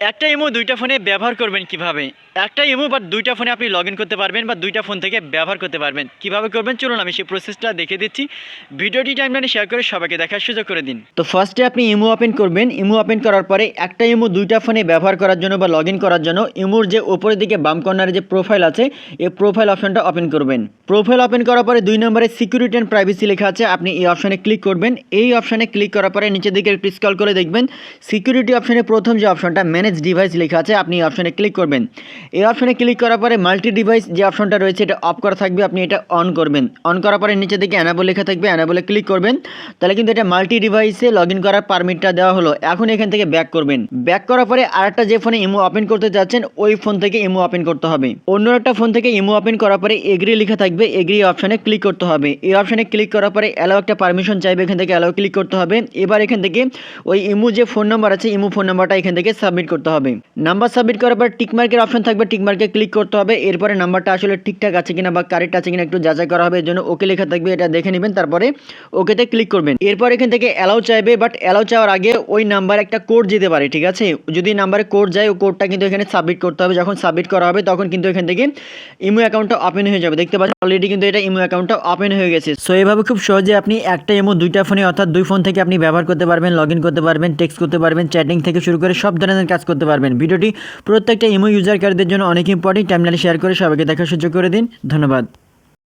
একটা ইমো দুইটা ফোনে ব্যবহার করবেন কীভাবে? একটা ইমো বা দুইটা ফোনে আপনি লগ করতে পারবেন বা দুইটা ফোন থেকে ব্যবহার করতে পারবেন। কীভাবে করবেন? চলুন আমি সেই প্রসেসটা দেখে দিচ্ছি। ভিডিওটি টাইমলাইনে শেয়ার করে সবাইকে দেখার সুযোগ করে দিন। তো ফার্স্টে আপনি ইমো ওপেন করবেন। ইমো ওপেন করার পরে একটা ইমো দুইটা ফোনে ব্যবহার করার জন্য বা লগ করার জন্য ইমোর যে উপরের দিকে বাম কর্নারে যে প্রোফাইল আছে, এই প্রোফাইল অপশনটা ওপেন করবেন। প্রোফাইল ওপেন করার পরে দুই নম্বরে সিকিউরিটি অ্যান্ড প্রাইভেসি লেখা আছে। আপনি এই অপশনে ক্লিক করবেন। এই অপশনে ক্লিক করার পরে নিচের দিকে একটু স্ক্রল করে দেখবেন। সিকিউরিটি অপশনে প্রথম যে অপশনটা ম্যানেজ ডিভাইস লেখা আছে, আপনি এই অপশনে ক্লিক করবেন। এই অপশনে ক্লিক করার পরে মাল্টি ডিভাইস যে অপশনটা রয়েছে, এটা অফ করা থাকবে, আপনি এটা অন করবেন। অন করার পরে নিচের দিকে অ্যানাবল লেখা থাকবে অ্যানাবলে ক্লিক করবেন। তাহলে কিন্তু এটা মাল্টি ডিভাইসে লগ ইন করার পারমিটটা দেওয়া হলো। এখন এখান থেকে ব্যাক করবেন। ব্যাক করার পরে আরেকটা যে ফোনে ইমো ওপেন করতে যাচ্ছেন, ওই ফোন থেকে ইমো ওপেন করতে হবে। অন্য একটা ফোন থেকে ইমো ওপেন করার পরে এগ্রি লেখা থাকবে এগ্রি অপশনে ক্লিক করতে হবে। এই অপশনে ক্লিক করার পরে অ্যালাও একটা পারমিশন চাইবে, এখান থেকে অ্যালাও ক্লিক করতে হবে। এবার এখান থেকে ওই ইমো যে ফোন নাম্বার আছে ইমো ফোন নাম্বারটা এখান থেকে সাবমিট করতে হবে। নাম্বার সাবমিট করার পর টিকমার্কের অপশন থাকবে টিকমার্কে ক্লিক করতে হবে। এরপরে নাম্বারটা আসলে ঠিকঠাক আছে কিনা বা কারেক্ট আছে কিনা একটু যাচাই করা হবে, এর জন্য ওকে লেখা থাকবে, এটা দেখে নেবেন, তারপরে ওকেতে ক্লিক করবেন। এরপর এখান থেকে অ্যালাউ চাইবে বাট অ্যালাউ চাওয়ার আগে ওই নাম্বার একটা কোড যেতে পারে, ঠিক আছে? যদি নাম্বারে কোড যায় ওই কোডটা কিন্তু এখানে সাবমিট করতে হবে। যখন সাবমিট করা হবে, তখন কিন্তু এখান থেকে ইমো অ্যাকাউন্টটা ওপেন হয়ে যাবে। দেখতে পাচ্ছেন অলরেডি কিন্তু এটা ইমো অ্যাকাউন্টটা ওপেন হয়ে গেছে। সো এইভাবে খুব সহজে আপনি একটা ইমো দুইটা ফোনে অর্থাৎ দুই ফোন থেকে আপনি ব্যবহার করতে পারবেন লগ করতে পারবেন টেক্সট করতে পারবেন চ্যাটিং থেকে শুরু করে সব ধরনের কাজ করতে পারবেন। ভিডিওটি প্রত্যেকটা ইমো ইউজারকারীদের জন্য অনেক ইম্পর্টেন্ট টাইমলাইনে শেয়ার করে সবাইকে দেখার সুযোগ করে দিন। ধন্যবাদ।